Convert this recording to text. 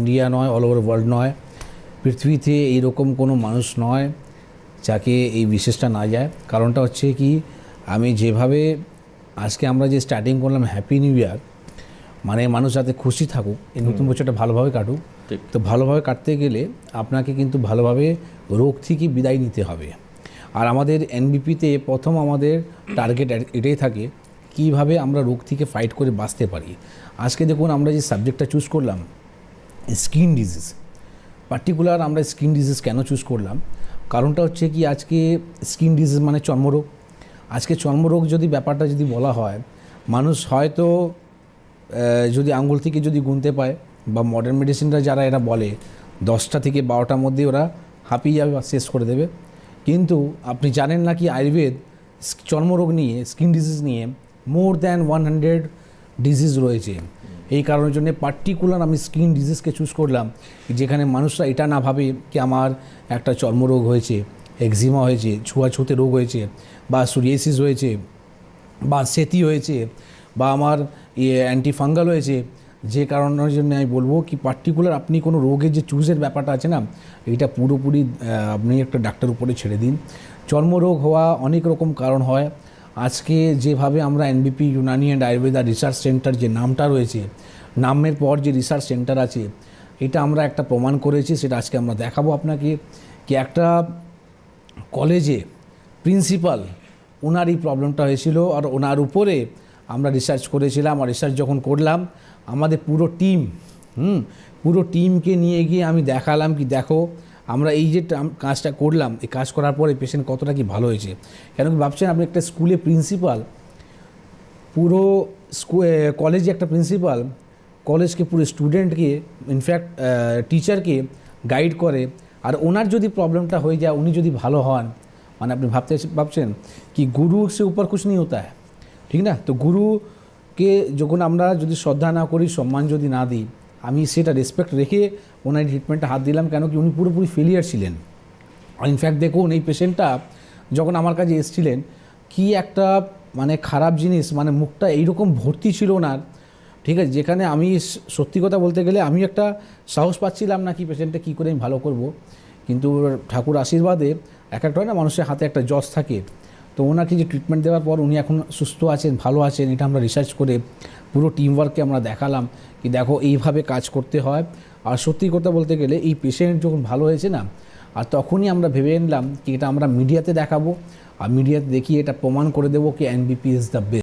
India নয় all over world নয় পৃথিবীতে এইরকম কোনো মানুষ নয় যাকে এই বিশেষটা না যায়। কারণটা হচ্ছে কি আমি যেভাবে আজকে আমরা যে স্টার্টিং করলাম হ্যাপি নিউ ইয়ার মানে মানুষ যাতে খুশি থাকুক এই নতুন বছরটা ভালোভাবে কাটুক তো ভালোভাবে কাটতে গেলে আপনাকে কিন্তু ভালোভাবে রোগ থেকে বিদায় নিতে হবে। আর আমাদের এনবিপিতে প্রথম আমাদের টার্গেট এটাই থাকে কীভাবে আমরা রোগ থেকে ফাইট করে বাঁচতে পারি। আজকে দেখুন আমরা যে সাবজেক্টটা চুজ করলাম স্কিন ডিজিজ। পার্টিকুলার আমরা স্কিন ডিজিজ কেন চুজ করলাম? কারণটা হচ্ছে কি, আজকে স্কিন ডিজিজ মানে চর্মরোগ। আজকে চর্মরোগ যদি ব্যাপারটা যদি বলা হয়, মানুষ হয়তো যদি আঙ্গুল থেকে যদি গুনতে পায় বা মডার্ন মেডিসিনরা যারা এরা বলে, দশটা থেকে বারোটার মধ্যে ওরা হাঁপিয়ে যাবে বা শেষ করে দেবে। কিন্তু আপনি জানেন না কি, আয়ুর্বেদ চর্মরোগ নিয়ে, স্কিন ডিজিজ নিয়ে more than one hundred disease রয়েছে। এই কারণের জন্য পার্টিকুলার আমি স্কিন ডিজিজকে চুজ করলাম, যেখানে মানুষরা এটা না ভাবে কি আমার একটা চর্মরোগ হয়েছে একজিমা হয়েছে, ছুঁয়াছুতে রোগ হয়েছে, বা সুরিয়েসিস হয়েছে, বা সেতি হয়েছে, বা আমার ইয়ে অ্যান্টিফাঙ্গাল হয়েছে, যে কারণের জন্য আমি বলব কি পার্টিকুলার আপনি কোনো রোগের যে চুজের ব্যাপারটা আছে না, এটা পুরোপুরি আপনি একটা ডাক্তার উপরে ছেড়ে দিন। চর্মরোগ হওয়া অনেক রকম কারণ হয় আজকে যেভাবে আমরা NBP Unani and Ayurveda research center যে নামটা রয়েছে, নামের পর যে রিসার্চ সেন্টার আছে, এটা আমরা একটা প্রমাণ করেছি, সেটা আজকে আমরা দেখাবো আপনাকে কি একটা কলেজে প্রিন্সিপাল ওনার এই প্রবলেমটা হয়েছিল আর ওনার উপরে আমরা রিসার্চ করেছিলাম আর রিসার্চ যখন করলাম, আমাদের পুরো টিম হুম, পুরো টিমকে নিয়ে গিয়ে আমি দেখালাম কি দেখো আমরা এই যে কাজটা করলাম, এই কাজ করার পরে পেশেন্ট কতটা কি ভালো হয়েছে? কেন কি ভাবছেন আপনি একটা স্কুলে প্রিন্সিপাল পুরো কলেজে একটা প্রিন্সিপাল কলেজকে পুরো স্টুডেন্টকে ইনফ্যাক্ট টিচারকে গাইড করে। আর ওনার যদি প্রবলেমটা হয়ে যায়, উনি যদি ভালো হন মানে আপনি ভাবতে ভাবছেন কি গুরু সে উপর কুছ নেই হতা ঠিক না? তো গুরুকে যখন আমরা যদি শ্রদ্ধা না করি, সম্মান যদি না দিই, আমি সেটা রেসপেক্ট রেখে ওনার ট্রিটমেন্টে হাত দিলাম কেন কি উনি পুরোপুরি ফেলিয়ার ছিলেন। আর ইনফ্যাক্ট দেখুন এই পেশেন্টটা যখন আমার কাছে এসেছিলেন, কি একটা মানে খারাপ জিনিস মানে মুখটা এইরকম ভর্তি ছিল ওনার, ঠিক আছে, যেখানে আমি সত্যি কথা বলতে গেলে আমি একটা সাহস পাচ্ছিলাম না কি পেশেন্টটা কী করে আমি ভালো করব। কিন্তু ঠাকুর আশীর্বাদে এক একটা হয় না, মানুষের হাতে একটা জজ থাকে। তো ওনাকে যে ট্রিটমেন্ট দেওয়ার পর উনি এখন সুস্থ আছেন, ভালো আছেন, এটা আমরা রিসার্চ করে পুরো টিমওয়ার্ককে আমরা দেখালাম কি দেখো এইভাবে কাজ করতে হয়। আর সত্যি কথা বলতে গেলে এই পেশেন্ট যখন ভালো হয়েছে না, আর তখনই আমরা ভেবে এনলাম কি এটা আমরা মিডিয়াতে দেখাবো। আর মিডিয়াতে দেখিয়ে এটা প্রমাণ করে দেবো কি এনবিপি ইজ দ্য বেস্ট